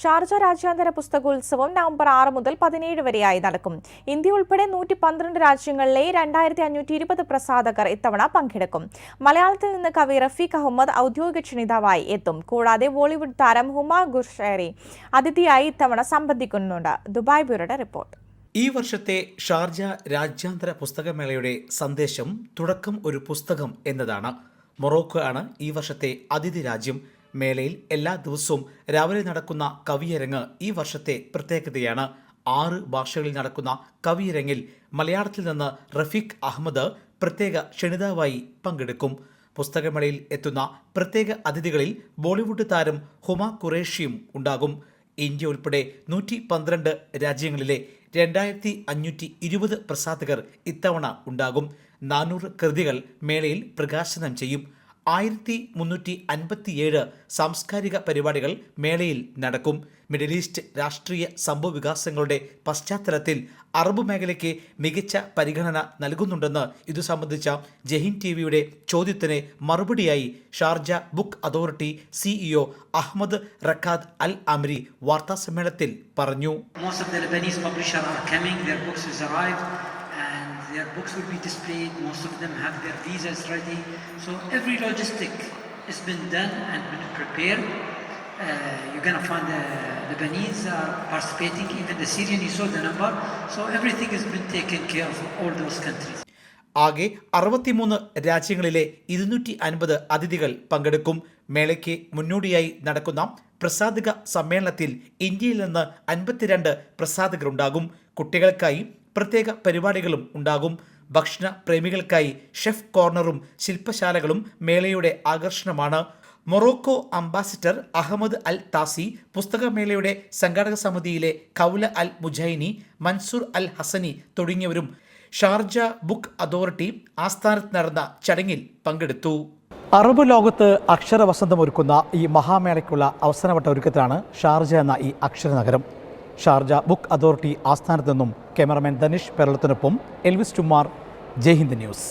Sharjah രാജ്യാന്തര പുസ്തകോത്സവം November ആറ് മുതൽ പതിനേഴ് വരെയായി നടക്കും. ഇന്ത്യ ഉൾപ്പെടെ നൂറ്റി പന്ത്രണ്ട് രാജ്യങ്ങളിലെ രണ്ടായിരത്തി അഞ്ഞൂറ്റി ഇരുപത് പ്രസാധകർ ഇത്തവണ പങ്കെടുക്കും. മലയാളത്തിൽ നിന്ന് കവി റഫീഖ് അഹമ്മദ് ഔദ്യോഗിക ക്ഷണിതാവായി എത്തും. കൂടാതെ ബോളിവുഡ് താരം ഹുമ ഗുർഷേറി അതിഥിയായി ഇത്തവണ സംബന്ധിക്കുന്നുണ്ട്. Dubai ബ്യൂറോയുടെ report. ഈ വർഷത്തെ ഷാർജ രാജ്യാന്തര പുസ്തകമേളയുടെ സന്ദേശം തുടക്കം ഒരു പുസ്തകം എന്നതാണ്. മൊറോക്കോ ആണ് ഈ വർഷത്തെ അതിഥി രാജ്യം. മേളയിൽ എല്ലാ ദിവസവും രാവിലെ നടക്കുന്ന കവിയരങ്ങ് ഈ വർഷത്തെ പ്രത്യേകതയാണ്. ആറ് ഭാഷകളിൽ നടക്കുന്ന കവിയരങ്ങിൽ മലയാളത്തിൽ നിന്ന് റഫീഖ് അഹമ്മദ് പ്രത്യേക ക്ഷണിതാവായി പങ്കെടുക്കും. പുസ്തകമേളയിൽ എത്തുന്ന പ്രത്യേക അതിഥികളിൽ ബോളിവുഡ് താരം ഹുമ ഖുറേഷിയും ഉണ്ടാകും. ഇന്ത്യ ഉൾപ്പെടെ നൂറ്റി പന്ത്രണ്ട് രാജ്യങ്ങളിലെ രണ്ടായിരത്തി അഞ്ഞൂറ്റി ഇരുപത് പ്രസാധകർ ഇത്തവണ ഉണ്ടാകും. നാനൂറ് കൃതികൾ മേളയിൽ പ്രകാശനം ചെയ്യും. ആയിരത്തി മുന്നൂറ്റി അൻപത്തിയേഴ് സാംസ്കാരിക പരിപാടികൾ മേളയിൽ നടക്കും. മിഡിൽ ഈസ്റ്റ് രാഷ്ട്രീയ സംഭവവികാസങ്ങളുടെ പശ്ചാത്തലത്തിൽ അറബ് മേഖലയ്ക്ക് മികച്ച പരിഗണന നൽകുന്നുണ്ടെന്ന് ഇതു സംബന്ധിച്ച ജഹിൻ ടി വിയുടെ ചോദ്യത്തിന് മറുപടിയായി Sharjah book authority CEO Ahmed Rakad Al Amri വാർത്താസമ്മേളനത്തിൽ പറഞ്ഞു. Their books will be displayed. Most of them have their visas ready. So every logistic has been done and been prepared. Uh, you're gonna find the Lebanese are participating, even the Syrian, you saw the number. So everything has been taken care of all those countries. ആകെ അറുപത്തിമൂന്ന് രാജ്യങ്ങളിലെ ഇരുന്നൂറ്റി അൻപത് അതിഥികൾ പങ്കെടുക്കും മേളയ്ക്ക് മുന്നോടിയായി നടക്കുന്ന പ്രസാധക സമ്മേളനത്തിൽ ഇന്ത്യയിൽ നിന്ന് അൻപത്തിരണ്ട് പ്രസാധകരുണ്ടാകും കുട്ടികൾക്കായി പ്രത്യേക പരിപാടികളും ഉണ്ടാകും. ഭക്ഷണ പ്രേമികൾക്കായി ഷെഫ് കോർണറും ശില്പശാലകളും മേളയുടെ ആകർഷണമാണ്. Morocco ambassador Ahmed Al Tazi പുസ്തകമേളയുടെ സംഘാടക സമിതിയിലെ കൗല അൽ മുജൈനി മൻസൂർ അൽ ഹസനി തുടങ്ങിയവരും ഷാർജ ബുക്ക് അതോറിറ്റി ആസ്ഥാനത്ത് നടന്ന ചടങ്ങിൽ പങ്കെടുത്തു. അറബ് ലോകത്ത് അക്ഷരവസന്തം ഒരുക്കുന്ന ഈ മഹാമേളയ്ക്കുള്ള അവസാനവട്ട ഒരുക്കത്തിലാണ് ഷാർജ എന്ന ഈ അക്ഷരനഗരം. ഷാർജ ബുക്ക് അതോറിറ്റി ആസ്ഥാനത്ത് നിന്നും ക്യാമറമാൻ ധനിഷ് പെരളത്തിനൊപ്പം എൽവിസ് ടുമാർ ജയ്ഹിന്ദ് ന്യൂസ്.